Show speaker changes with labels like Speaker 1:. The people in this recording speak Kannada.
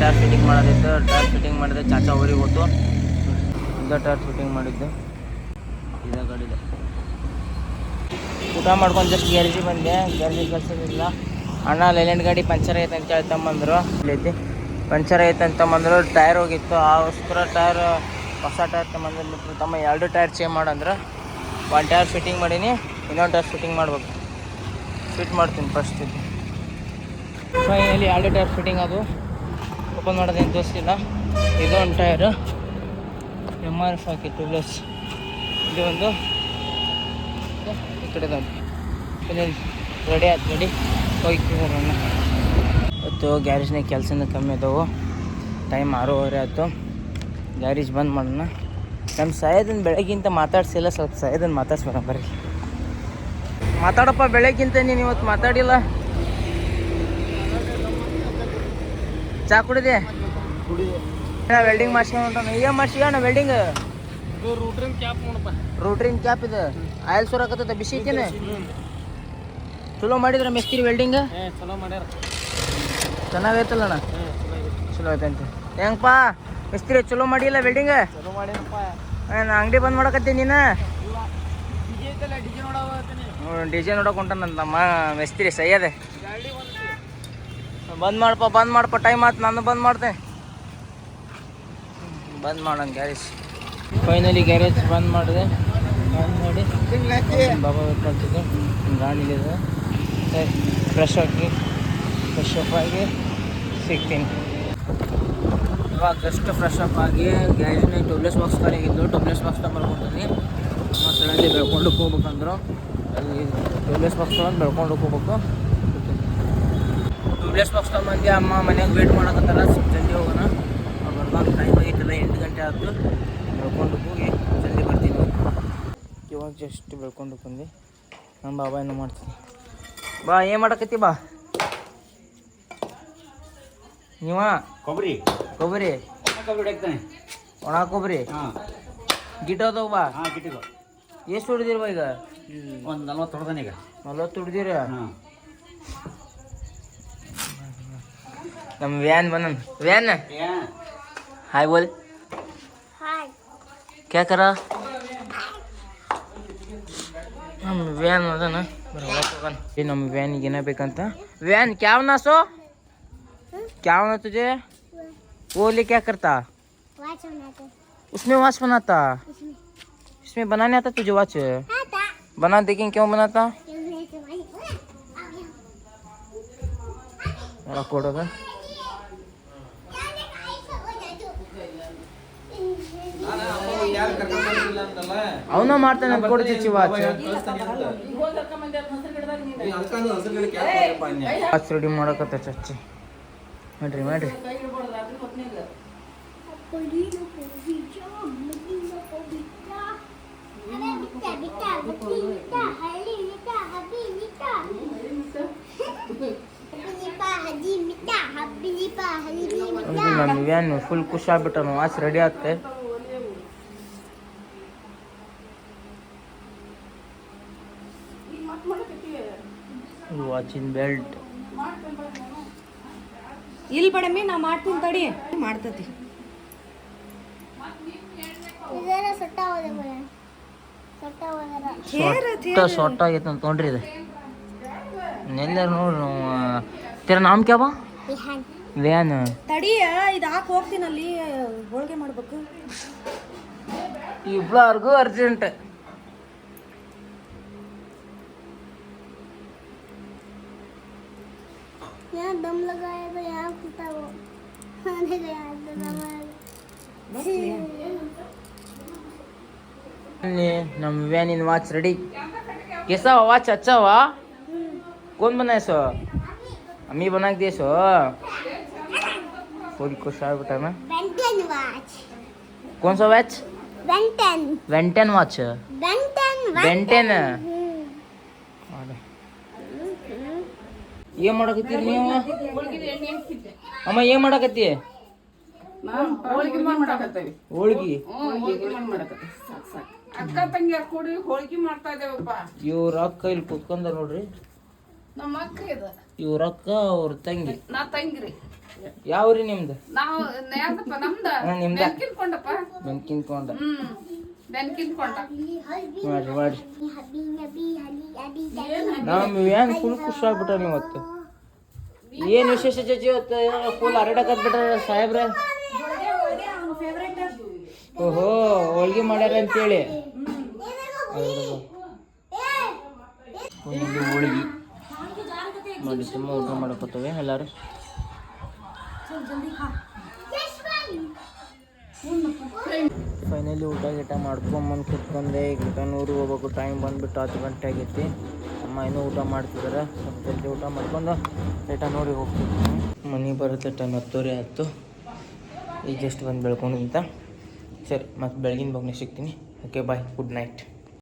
Speaker 1: Tyre fitting ಮಾಡೋದಿತ್ತು, ಟೈರ್ ಫಿಟ್ಟಿಂಗ್ ಮಾಡಿದೆ ಚಾಚಾ ಊರಿಗೆ ಹೋಯ್ತು ಇದ ಟೈರ್ ಫಿಟ್ಟಿಂಗ್ ಮಾಡಿದ್ದು. ಇದೇ ಗಾಡಿದೆ ಊಟ ಮಾಡ್ಕೊಂಡು ಜಸ್ಟ್ ಗ್ಯಾರೇಜಿಗೆ ಬಂದೆ. ಗ್ಯಾರೇಜಿಗೆ ಕಳ್ಸೋದಿಲ್ಲ ಅಣ್ಣ, ಲೈಲೆಂಡ್ ಗಾಡಿ ಪಂಚರ್ ಐತೆ ಅಂತ ಹೇಳಿ ತಮ್ಮಂದ್ರು. ಇಲ್ಲೈತಿ ಪಂಚರ್ ಐತೆ ಅಂತ ತಮ್ಮಂದ್ರು. ಟೈರ್ ಹೋಗಿತ್ತು. ಆಗೋಸ್ಕರ ಟೈರ್, ಹೊಸ ಟೈರ್ ತಮ್ಮಂದ್ರೆ ತಮ್ಮ ಎರಡು ಟೈರ್ ಚೇಂಜ್ ಮಾಡಂದ್ರೆ. ಒಂದು ಟೈರ್ ಫಿಟ್ಟಿಂಗ್ ಮಾಡೀನಿ, ಇನ್ನೊಂದು ಟೈರ್ ಫಿಟ್ಟಿಂಗ್ ಮಾಡ್ಬೇಕು. ಫಿಟ್ ಮಾಡ್ತೀನಿ ಫಸ್ಟ್ ಇದು. ಫೈನಲಿ ಎರಡು ಟೈರ್ ಫಿಟ್ಟಿಂಗ್ ಅದು. ಓಪನ್ ಮಾಡೋದೇನು ತೋರಿಸಿಲ್ಲ ಇದು ಒಂದು ಟೈರು. ಎಂ ಆರ್ ಎಫ್ ಹಾಕಿ ಪ್ಲಸ್ ಇದು ಒಂದು ಈ ಕಡೆದೊಂದು ರೆಡಿ ಆಯ್ತು ರೆಡಿ ಹೋಗ್ತಿದ್ದಾರಣ್ಣ ಇವತ್ತು ಗ್ಯಾರೇಜ್ನಾಗ ಕೆಲಸನ ಕಮ್ಮಿ ಅದಾವು ಟೈಮ್ ಆರೂವರೆ ಆಯಿತು. ಗ್ಯಾರೇಜ್ ಬಂದ್ ಮಾಡೋಣ. ನಮ್ಮ ಸಾಯದನ್ ಬೆಳಗ್ಗಿಂತ ಮಾತಾಡ್ಸಿಲ್ಲ, ಸ್ವಲ್ಪ ಸಾಯದನ್ ಮಾತಾಡ್ಸ್ಬೇಡ ಬರ್ರಿ. ಮಾತಾಡಪ್ಪ, ಬೆಳಗ್ಗಿಂತ ನೀನು ಇವತ್ತು ಮಾತಾಡಿಲ್ಲ. ಚಾ ಕುಡಿದೆ? ವೆಲ್ಡಿಂಗ್ ಮಾಡ್ಸ್ಕೊಂಡ ಈಗ ಅಣ್ಣ ವೆಲ್ಡಿಂಗ್
Speaker 2: ರೂಟ್ರಿನ್ ಕ್ಯಾಪ್ ನೋಡಪ್ಪ.
Speaker 1: ರೂಟ್ರಿನ್ ಕ್ಯಾಪ್ ಇದು. ಆಯಿಲ್ ಸುರಾಕತ್ತ ಬಿಸಿ ಐತೇನೆ? ಚಲೋ ಮಾಡಿದ್ರ ಮಿಸ್ತ್ರಿ ವೆಲ್ಡಿಂಗ್
Speaker 2: ಚಲೋ ಮಾಡ್ಯಾರ.
Speaker 1: ಚೆನ್ನಾಗೈತಲ್ಲ ಅಣ್ಣ?
Speaker 2: ಚಲೋ
Speaker 1: ಐತಂತೆ ಹೆಂಗಪ್ಪ ಮಿಸ್ತ್ರಿ ಚಲೋ ಮಾಡಿಲ್ಲ ವೆಲ್ಡಿಂಗ್
Speaker 2: ಚಲೋ ಮಾಡ್ಯಾರಪ್ಪ.
Speaker 1: ಏನು ಅಂಗಡಿ ಬಂದ್ ಮಾಡಕತ್ತೀನಿ ನೀನು?
Speaker 2: ಡಿಜೆ
Speaker 1: ನೋಡಕ್ ಹೊಂಟಾನ ನಮ್ಮ ಮಿಸ್ತ್ರಿ
Speaker 2: ಸೈಯದೆ.
Speaker 1: ಬಂದ್ ಮಾಡಪ್ಪ ಬಂದ್ ಮಾಡಪ್ಪ ಟೈಮ್ ಆಯ್ತು ನಾನು ಬಂದ್ ಮಾಡ್ತೆ ಬಂದ್ ಮಾಡೋಣ, ಗ್ಯಾರೇಜ್. ಫೈನಲಿ ಗ್ಯಾರೇಜ್ ಬಂದ್ ಮಾಡಿದೆ. ಬಂದ್ ಮಾಡಿ ಬಾಬಾ ಕಳ್ತಿದ್ದೆ ಗಾಡಿಲಿದೆ ಫ್ರೆಶ್ ಆಗಿ ಫ್ರೆಶ್ ಅಪ್ ಆಗಿ ಸಿಗ್ತೀನಿ. ಇವಾಗ ಜಸ್ಟ್ ಫ್ರೆಶ್ ಅಪ್ ಆಗಿ ಗ್ಯಾರೇಜ್ನ ಟೊಬ್ಲೆಸ್ ಬಾಕ್ಸ್ ಖಾಲಿಯಾಗಿದ್ದು ಟೊಬ್ಲೆಸ್ ಬಾಕ್ಸ್ ತಗೊಂಡ್ಬರ್ತೀನಿ ನಮ್ಮ ಸಡನ್ಲಿ ಬೆಳ್ಕೊಂಡು ಹೋಗ್ಬೇಕಂದ್ರು. ಟೊಬ್ಲೆಸ್ ಬಾಕ್ಸ್ ತಗೊಂಡು ಬೆಳ್ಕೊಂಡು ಹೋಗ್ಬೇಕು. ಬಾಕ್ಸ್ ತಗೊಂಬಂದು ಅಮ್ಮ ಮನ್ಯಾಗ ವೇಟ್ ಮಾಡಕತ್ತಾರ. ಜಲ್ದಿ ಹೋಗೋಣ. ಬರ್ಬಾಗ ಟೈಮ್ ಆಗಿತ್ತಲ್ಲ ಎಂಟು ಗಂಟೆ ಆಯ್ತು. ಬೆಳ್ಕೊಂಡು ಹೋಗಿ ಜಲ್ದಿ ಬರ್ತೀನಿ. ಇವಾಗ ಜಸ್ಟ್ ಬೆಳ್ಕೊಂಡು ಬಂದು ನಮ್ಮ ಬಾಬಾ ಏನು ಮಾಡ್ತೀನಿ. ಬಾ ಏನು ಮಾಡಕತ್ತಿ ಬಾ? ನೀವ?
Speaker 2: ಕೊಬ್ಬರಿ.
Speaker 1: ಕೊಬ್ಬರಿ.
Speaker 2: ಕೊಬ್ಬರಿ
Speaker 1: ಒಣ ಕೊಬ್ಬರಿ?
Speaker 2: ಹಾಂ.
Speaker 1: ಗಿಟ ಅದಾವ ಬಾ. ಎಷ್ಟು ಹೊಡೆದಿರ್ಬಾ ಈಗ?
Speaker 2: ಒಂದು ನಲ್ವತ್ತು ಹೊಡೆದಾನೆ ಈಗ.
Speaker 1: ನಲ್ವತ್ತು ಹೊಡೆದಿರ?
Speaker 2: ಹಾಂ.
Speaker 1: ನಮ್ಮ ವ್ಯಾನ್ बनन ವ್ಯಾನ್ हाय बोल
Speaker 3: हाय
Speaker 1: क्या करा ನಮ್ಮ ವ್ಯಾನ್ ಅದನ ಈ ನಮ್ಮ ವ್ಯಾನಿಗೆ ಏನ ಬೇಕಂತ ವ್ಯಾನ್ ಕ್ಯಾವ್ ना सो क्या ना तुझे वो ले क्या करता
Speaker 3: वाच बनाते
Speaker 1: उसमें वॉच बनाता
Speaker 3: इसमें
Speaker 1: इसमें बनाने आता तुझे वॉच
Speaker 3: आता
Speaker 1: बना देखें क्यों बनाता
Speaker 3: इसमें से वही आ गया
Speaker 1: मेरा कोड होगा ಅವನ ಮಾಡ್ತಾನೆ
Speaker 2: ಕೊಡ್ತೀಚೆವಾಚೆ
Speaker 1: ಇಗೋರ್ಕ ರೆಡಿ ಮಾಡಕತ್ತಾ ಚಚ್ಚೆ. ಮಾಡ್ರಿ ಮಡಿ ಫುಲ್ ಖುಷಿ ಆಗ್ಬಿಟೋನು ಆಸ್ ರೆಡಿ ಆಗುತ್ತೆ ವಾಚಿನ ಬೆಲ್ಟ್
Speaker 4: ಇಲ್ಲಿ ಬಡಮಿ ನಾ ಮಾಡ್ತೀನಿ ತಡಿ. ಮಾಡ್ತತಿ.
Speaker 3: ಸೊಟ್ಟ
Speaker 1: ಆಗೈತೆ ಅಂತ ತೊಗೊಂಡ್ರಿ ಇದು. ಎಲ್ಲಾರು ನೋಡ್ರಿ ತೆರ ನಾಮ್ ಕ್ಯಾವ ವ್ಯಾನ್
Speaker 4: ತಡಿಯ ಇದು ಹಾಕಿ ಹೋಗ್ತೀನಲ್ಲಿ ಹೋಳಿಗೆ ಮಾಡ್ಬೇಕು.
Speaker 1: ಇಬ್ಲಾರ್ಗೂ ಅರ್ಜೆಂಟ್.
Speaker 3: दम लगाया था यहाँ खुलता वो। खाने गया
Speaker 1: नम वैन इन वॉच रेडी कैसा हुआ? वॉच अच्छा हुआ? हम्म। कौन बनाए सो? अम्मी बना के दिए सो? कौन को और बता मैं कौन सा वॉच
Speaker 3: वेंटेन
Speaker 1: वेंटेन वॉच
Speaker 3: वेंटेन
Speaker 1: वेंटेन ಏನ್ ಮಾಡಕತ್ತೀರಿ ನೀವು? ಅಮ್ಮ ಏನ್ ಮಾಡಕತ್ತಿ?
Speaker 5: ಹೋಳಿಗೆ ಮಾಡಕತ್ತೇವಿ.
Speaker 1: ಹೋಳ್ಗಿ?
Speaker 5: ಹೋಳಿಗೆ ಮಾಡಕತ್ತೇವಿ. ಸಾಕ್ ಸಾಕ್. ಅಕ್ಕ ತಂಗಿ ಕೂಡಿ ಹೋಳಿಗೆ ಮಾಡ್ತಾ ಇದೇವಪ್ಪ
Speaker 1: ಇವ್ರ ಅಕ್ಕ ಇಲ್ಲಿ ಕುತ್ಕೊಂಡ ನೋಡ್ರಿ.
Speaker 5: ನಮ್ಮ ಅಕ್ಕ ಇದ.
Speaker 1: ಇವ್ರ ಅಕ್ಕ ಅವ್ರ ತಂಗಿ.
Speaker 5: ನಾ ತಂಗಿರಿ.
Speaker 1: ಯಾವ್ರಿ ನಿಮ್ದು?
Speaker 5: ನಾವು ನಮ್ದ?
Speaker 1: ಹಾ, ನಿಮ್ದ.
Speaker 5: ಬೆನ್ಕಿನ್ಕೊಂಡಪ್ಪ
Speaker 1: ಬೆಂಕಿನ್ಕೊಂಡ
Speaker 5: ಹ್ಮ್ ಬೆನ್ಕಿನ್ಕೊಂಡ
Speaker 1: ಮಾಡ್ರಿ ಮಾಡ್ರಿ
Speaker 3: ಹಬಿ ಹಬಿ ಹಲಿ ಹಬಿ
Speaker 1: ನಮ್ ಏನ್ ಫುಲ್ ಖುಷಿ ಆಗ್ಬಿಟ್ಟ ಇವತ್ತು ಏನ್ ವಿಶೇಷ ಚಚಿ ಇವತ್ತು ಫುಲ್ ಹರಡಕತ್ ಬಿಟ್ರ ಸಾಹೇಬ್ರ ಓಹೋ ಹೋಳ್ಗೆ ಮಾಡ್ಯಾರ ಅಂತೇಳಿ ಒಂದು ಹೋಳಿಗೆ ಮಾಡಿ ತುಂಬ ಊಟ ಮಾಡಕತ್ತವೆ ಎಲ್ಲಾರು ಫೈನಲಿ ಊಟ ಗೀಟ ಮಾಡ್ಕೊಂಬಂದು ಕುತ್ಕೊಂಡೆ. ಈಗ ನೂರು ಹೋಗ್ಬೇಕು. ಟೈಮ್ ಬಂದುಬಿಟ್ಟು ಹತ್ತು ಗಂಟೆ ಆಗೈತಿ. ಅಮ್ಮ ಇನ್ನೂ ಊಟ ಮಾಡ್ತಿದ್ದಾರೆ ಸ್ವಲ್ಪ ಜಲ್ದಿ ಊಟ ಮಾಡ್ಕೊಂಡು ರಿಟರ್ನ್ ನೋಡಿ ಹೋಗ್ತೀವಿ ಮನೆ ಬರುತ್ತೆ ಟೈಮ್ ಹತ್ತುವರೆ ಹತ್ತು ಈಗ ಜಸ್ಟ್ ಬಂದು ಬೆಳ್ಕೊಂಡು ಅಂತ ಸರಿ, ಮತ್ತೆ ಬೆಳಗಿನ ಬಗ್ಗೆ ಸಿಗ್ತೀನಿ. Okay bye good night